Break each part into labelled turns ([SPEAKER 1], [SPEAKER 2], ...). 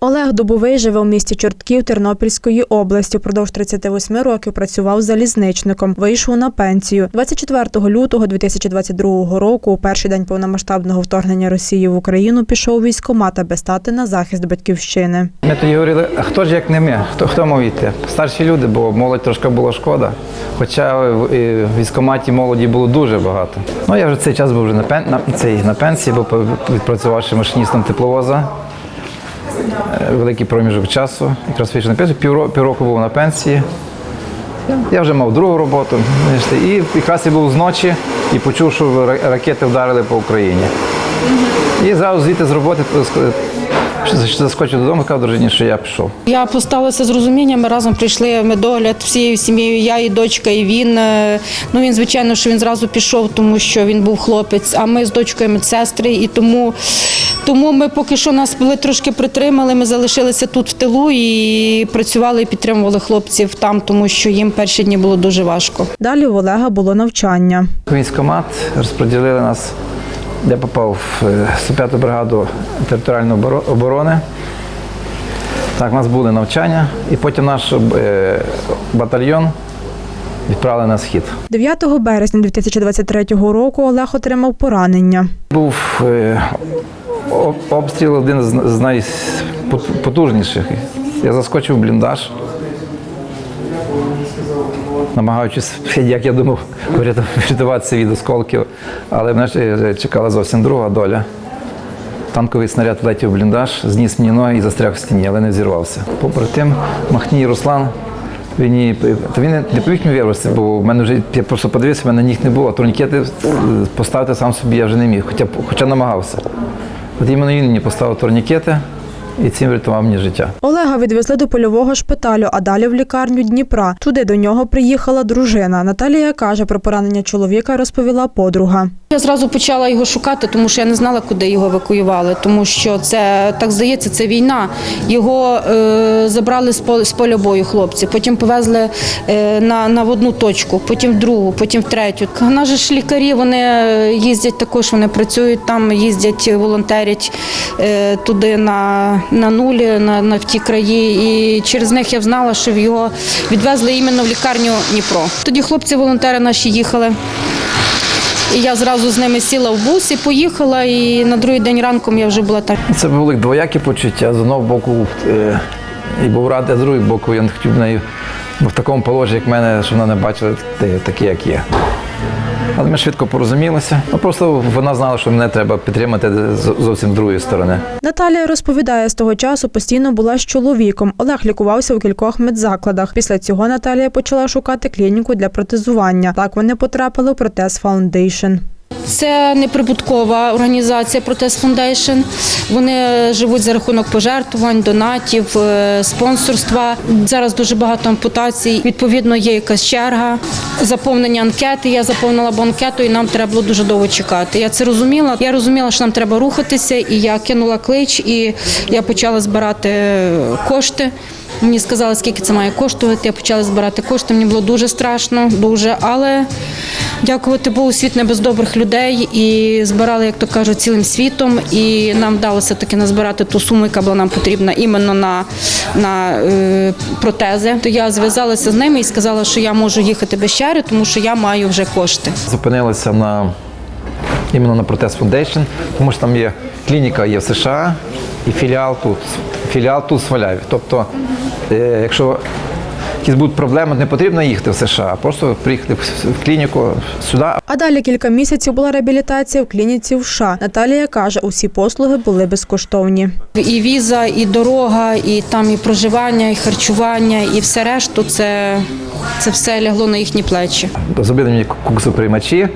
[SPEAKER 1] Олег Дубовий живе у місті Чортків Тернопільської області. Продовж 38 років працював залізничником. Вийшов на пенсію. 24 лютого 2022 року, у перший день повномасштабного вторгнення Росії в Україну, пішов у військкомат, аби стати на захист батьківщини.
[SPEAKER 2] Ми тоді говорили, хто ж як не ми? Хто, хто мав йти? Старші люди, бо молодь трошки було шкода. Хоча в і в військкоматі молоді було дуже багато. Ну я вже цей час був вже на, пен, на, цей, на пенсії, бо відпрацювавши машиністом тепловоза. Е, Великий проміжок часу. Якраз вийшов на пенсію, півроку, півроку був на пенсії. Я вже мав другу роботу. І якраз я був зночі і почув, що ракети вдарили по Україні. І зразу звідти з роботи заскочив додому, сказав дружині, що я пішов.
[SPEAKER 3] Я поставилася з розумінням. Ми разом прийшли в медогляд всією сім'єю. Я і дочка, і він. Е, Ну він звичайно, що він зразу пішов, тому що він був хлопець. А ми з дочкою медсестри, і тому. Тому ми поки що нас були трошки притримали. Ми залишилися тут в тилу і працювали і підтримували хлопців там, тому що їм перші дні було дуже важко.
[SPEAKER 1] Далі у Олега було навчання.
[SPEAKER 2] Військкомат розподілили нас. Я попав в е, 105-ту бригаду територіальної оборони. Так, у нас були навчання, і потім наш е, батальйон відправили на схід.
[SPEAKER 1] 9 березня 2023 року Олег отримав поранення.
[SPEAKER 2] Був е, обстріл один з, найпотужніших. Я заскочив в бліндаж, намагаючись, як я думав, врятуватися від осколків, але мене чекала зовсім друга доля. Танковий снаряд влетів в бліндаж, зніс мені ноги і застряг в стіні, але не взірвався. Попри тим, Махній Руслан, він, та він не поміг мені вирватися, бо в мене вже я просто подивився, в мене ніг не було. Турнікети е, поставити сам собі я вже не міг, хоча, хоча намагався. От іменно він мені поставив турнікети і цим врятував мені життя.
[SPEAKER 1] Олега відвезли до польового шпиталю, а далі в лікарню Дніпра. Туди до нього приїхала дружина. Наталія каже, про поранення чоловіка розповіла подруга.
[SPEAKER 3] Я зразу почала його шукати, тому що я не знала, куди його евакуювали. Тому що це так здається, це війна. Його е, забрали з поля, бою хлопці. Потім повезли е, на, на одну точку, потім в другу, потім в третю. Же ж лікарі вони їздять також, вони працюють там, їздять, волонтерять е, туди на, на нулі, на, на в ті краї. І через них я знала, що його відвезли іменно в лікарню Дніпро. Тоді хлопці-волонтери наші їхали. І я зразу з ними сіла в бус і поїхала. І на другий день ранком я вже була так.
[SPEAKER 2] Це були двоякі почуття. З одного боку е, і був радий, а з другого боку я не хотів нею в такому положенні, як мене, що вона не бачила таке, як є. Але ми швидко порозумілися. Ну, просто вона знала, що мене треба підтримати зовсім з другої сторони.
[SPEAKER 1] Наталія розповідає, з того часу постійно була з чоловіком. Олег лікувався у кількох медзакладах. Після цього Наталія почала шукати клініку для протезування. Так вони потрапили в протез Фаундейшн.
[SPEAKER 3] Це неприбуткова організація Протест Фондейшн. Вони живуть за рахунок пожертвувань, донатів, е, спонсорства. Зараз дуже багато ампутацій. Відповідно, є якась черга, заповнення анкети. Я заповнила б анкету, і нам треба було дуже довго чекати. Я це розуміла. Я розуміла, що нам треба рухатися, і я кинула клич, і я почала збирати кошти. Мені сказали, скільки це має коштувати. Я почала збирати кошти. Мені було дуже страшно, дуже, але дякувати Богу, світ не без добрих людей і збирали, як то кажуть, цілим світом. І нам вдалося таки назбирати ту суму, яка була нам потрібна іменно на, на е, протези. То я зв'язалася з ними і сказала, що я можу їхати без черги, тому що я маю вже кошти.
[SPEAKER 2] Зупинилися на іменно на Протест Foundation, тому що там є клініка є в США і філіал тут. Філіал тут в Сваляві. Тобто, якщо якісь будуть проблеми, не потрібно їхати в США, а просто приїхати в- клініку сюди,
[SPEAKER 1] А далі кілька місяців була реабілітація в клініці в США. Наталія каже, усі послуги були безкоштовні.
[SPEAKER 3] І віза, і дорога, і там і проживання, і харчування, і все решту це, це все лягло на їхні плечі.
[SPEAKER 2] зробили мені куксоприймачі,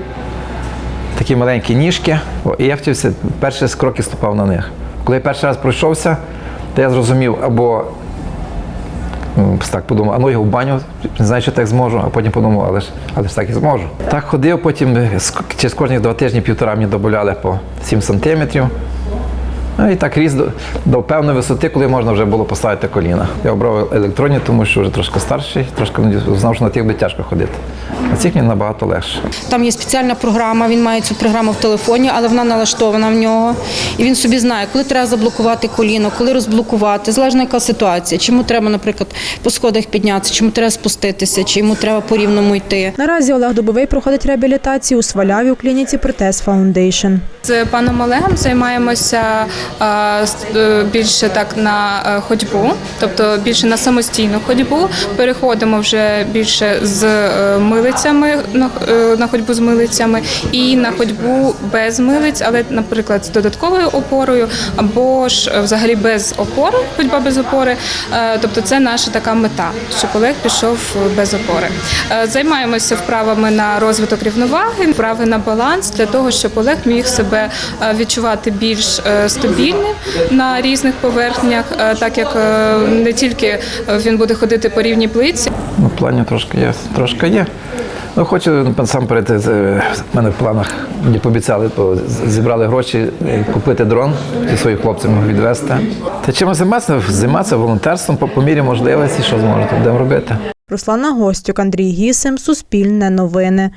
[SPEAKER 2] такі маленькі ніжки, О, і я вчився, перші з кроки ступав на них. Коли я перший раз пройшовся, то я зрозумів, або так подумав, а ну я в баню, не знаю, що так зможу, а потім подумав, але ж, але ж так і зможу. Так ходив, потім е, через кожні два тижні півтора мені додавали по 7 сантиметрів. Ну і так ріс до, до певної висоти, коли можна вже було поставити коліна. Я обрав електронні, тому що вже трошки старший, трошки знав, що на тих буде тяжко ходити. На цих мені набагато легше.
[SPEAKER 3] Там є спеціальна програма, він має цю програму в телефоні, але вона налаштована в нього. І він собі знає, коли треба заблокувати коліно, коли розблокувати, залежно яка ситуація. Чому треба, наприклад, по сходах піднятися, чому треба спуститися, чи йому треба по рівному йти.
[SPEAKER 1] Наразі Олег Дубовий проходить реабілітацію у Сваляві у клініці Протез Foundation.
[SPEAKER 4] З паном Олегом займаємося більше так на е, ходьбу, тобто більше на самостійну ходьбу. Переходимо вже більше з е, милицями на, е, ходьбу з милицями і на ходьбу без милиць, але, наприклад, з додатковою опорою або ж е, взагалі без опори, ходьба без опори. Е, Тобто це наша така мета, щоб Олег пішов без опори. Е, Займаємося вправами на розвиток рівноваги, вправи на баланс для того, щоб Олег міг себе е, відчувати більш е, стабільним на різних поверхнях, е, так як е, не тільки він буде ходити по рівній плиці,
[SPEAKER 2] Ну, в плані трошки є. Трошки є. Ну, хочу насамперед, е, в мене в планах мені пообіцяли, зібрали гроші купити дрон і своїм хлопцям відвезти. Та чим займатися? Займатися волонтерством по, по мірі можливості, що зможете, будемо робити.
[SPEAKER 1] Руслана Гостюк, Андрій Гісим, Суспільне новини.